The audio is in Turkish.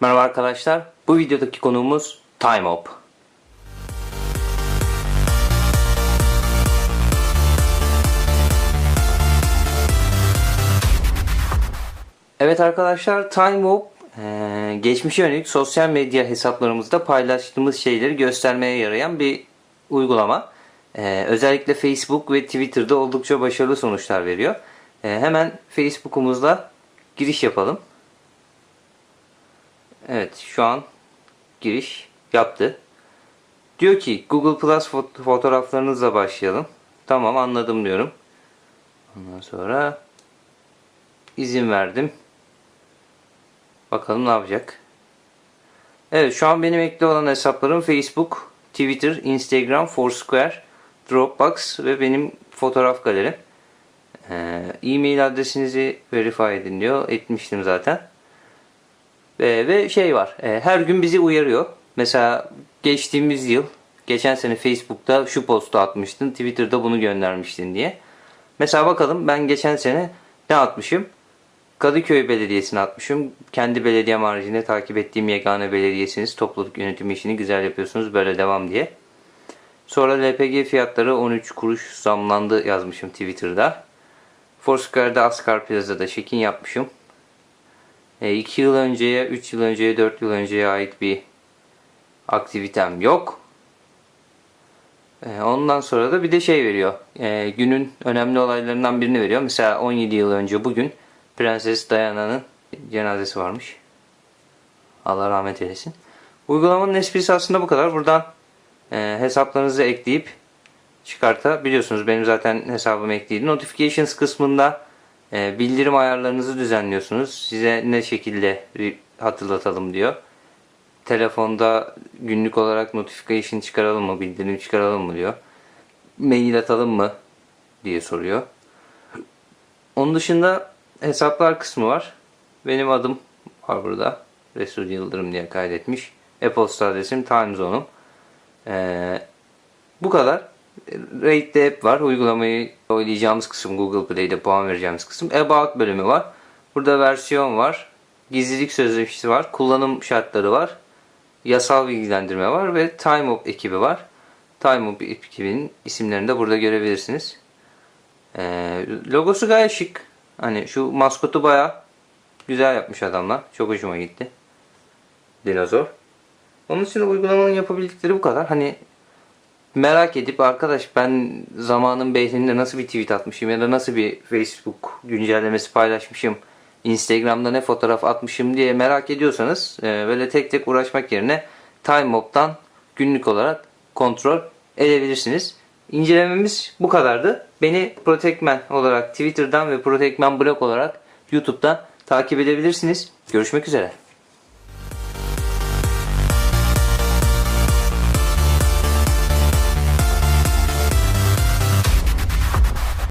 Merhaba arkadaşlar. Bu videodaki konuğumuz Time Up. Evet arkadaşlar Time Up eee, geçmişe yönelik sosyal medya hesaplarımızda paylaştığımız şeyleri göstermeye yarayan bir uygulama. Eee, özellikle Facebook ve Twitter'da oldukça başarılı sonuçlar veriyor. Eee, hemen Facebook'umuzla giriş yapalım. Evet şu an giriş yaptı. Diyor ki Google Plus fot- fotoğraflarınızla başlayalım. Tamam anladım diyorum. Ondan sonra izin verdim. Bakalım ne yapacak. Evet şu an benim ekli olan hesaplarım Facebook, Twitter, Instagram, Foursquare, Dropbox ve benim fotoğraf galerim. Ee, E-mail adresinizi verify edin diyor. Etmiştim zaten. Ve, ve şey var. e, her gün bizi uyarıyor. Mesela geçtiğimiz yıl, geçen sene Facebook'ta şu postu atmıştın, Twitter'da bunu göndermiştin diye. Mesela bakalım ben geçen sene ne atmışım? Kadıköy Belediyesi'ne atmışım. Kendi belediyem haricinde takip ettiğim yegane belediyesiniz. Topluluk yönetimi işini güzel yapıyorsunuz. Böyle devam diye. Sonra LPG fiyatları 13 kuruş zamlandı yazmışım Twitter'da. Foursquare'da Asgar Plaza'da check-in yapmışım. 2 yıl önceye, 3 yıl önceye, 4 yıl önceye ait bir aktivitem yok. E, Ondan sonra da bir de şey veriyor. E, günün önemli olaylarından birini veriyor. Mesela 17 yıl önce bugün Prenses Diana'nın cenazesi varmış. Allah rahmet eylesin. Uygulamanın esprisi aslında bu kadar. Buradan e, hesaplarınızı ekleyip çıkartabiliyorsunuz. Benim zaten hesabım ekliydi. Notifications kısmında e, bildirim ayarlarınızı düzenliyorsunuz. Size ne şekilde hatırlatalım diyor. Telefonda günlük olarak notification çıkaralım mı, bildirim çıkaralım mı diyor. Mail atalım mı diye soruyor. Onun dışında hesaplar kısmı var. Benim adım var burada. Resul Yıldırım diye kaydetmiş. E-posta adresim, time zone'um. Ee, bu kadar. Rate the app var. Uygulamayı oynayacağımız kısım Google Play'de puan vereceğimiz kısım. About bölümü var. Burada versiyon var. Gizlilik sözleşmesi var. Kullanım şartları var. Yasal bilgilendirme var ve Time Up ekibi var. Time Up ekibinin isimlerini de burada görebilirsiniz. Ee, logosu gayet şık. Hani şu maskotu baya güzel yapmış adamlar. Çok hoşuma gitti. Dinozor. Onun için uygulamanın yapabildikleri bu kadar. Hani merak edip arkadaş ben zamanın beyninde nasıl bir tweet atmışım ya da nasıl bir Facebook güncellemesi paylaşmışım. Instagram'da ne fotoğraf atmışım diye merak ediyorsanız e, böyle tek tek uğraşmak yerine TimeMob'dan günlük olarak kontrol edebilirsiniz. İncelememiz bu kadardı. Beni Protectman olarak Twitter'dan ve Protectman blog olarak YouTube'dan takip edebilirsiniz. Görüşmek üzere.